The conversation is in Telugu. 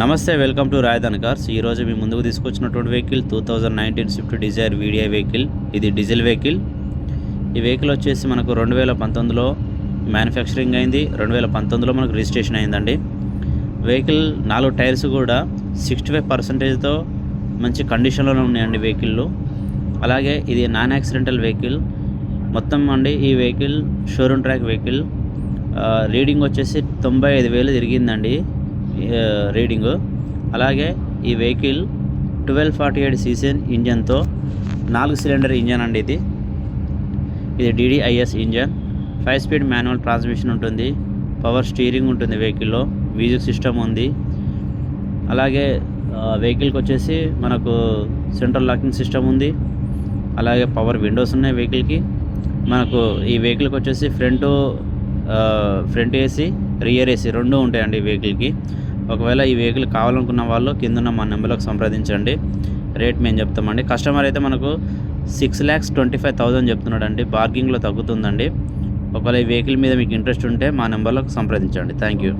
నమస్తే వెల్కమ్ టు రాయదాన్ కార్స్ ఈరోజు మీ ముందుకు తీసుకొచ్చినటువంటి vehicle two thousand nineteen Swift Dzire video vehicle ఇది డీజిల్ వెహికల్ ఈ వెహికల్ వచ్చేసి మనకు రెండు వేల పంతొమ్మిదిలో మ్యానుఫ్యాక్చరింగ్ అయింది. రెండు వేల పంతొమ్మిదిలో మనకు రిజిస్ట్రేషన్ అయిందండి. వెహికల్ నాలుగు టైర్స్ కూడా సిక్స్టీ ఫైవ్ పర్సెంటేజ్తో మంచి కండిషన్లోనే ఉన్నాయండి వెహికల్లు అలాగే ఇది నాన్ యాక్సిడెంటల్ వెహికల్ మొత్తం అండి ఈ vehicle showroom track vehicle reading వచ్చేసి తొంభై ఐదు వేలు తిరిగిందండి. రీడింగు. అలాగే ఈ వెహికల్ ట్వెల్వ్ ఫార్టీ ఎయిట్ సీసీఎన్ ఇంజన్తో నాలుగు సిలిండర్ ఇంజన్ అండి ఇది. ఇది DDIS engine. Five speed manual transmission ఉంటుంది. పవర్ స్టీరింగ్ ఉంటుంది వెహికల్లో. మ్యూజిక్ సిస్టమ్ ఉంది. అలాగే వెహికల్కి వచ్చేసి మనకు సెంట్రల్ లాకింగ్ సిస్టమ్ ఉంది. అలాగే పవర్ విండోస్ ఉన్నాయి వెహికల్కి. మనకు ఈ వెహికల్కి వచ్చేసి front front AC rear AC రెండు ఉంటాయండి ఈ వెహికల్కి. ఒకవేళ ఈ వెహికల్ కావాలనుకున్న వాళ్ళు కిందన్న మా నెంబర్లకు సంప్రదించండి. రేట్ మేము చెప్తామండి. కస్టమర్ అయితే మనకు six lakhs twenty five thousand చెప్తున్నాడండి బార్గింగ్లో తగ్గుతుందండి. ఒకవేళ ఈ వెహికల్ మీద మీకు ఇంట్రెస్ట్ ఉంటే మా నెంబర్లకు సంప్రదించండి. Thank you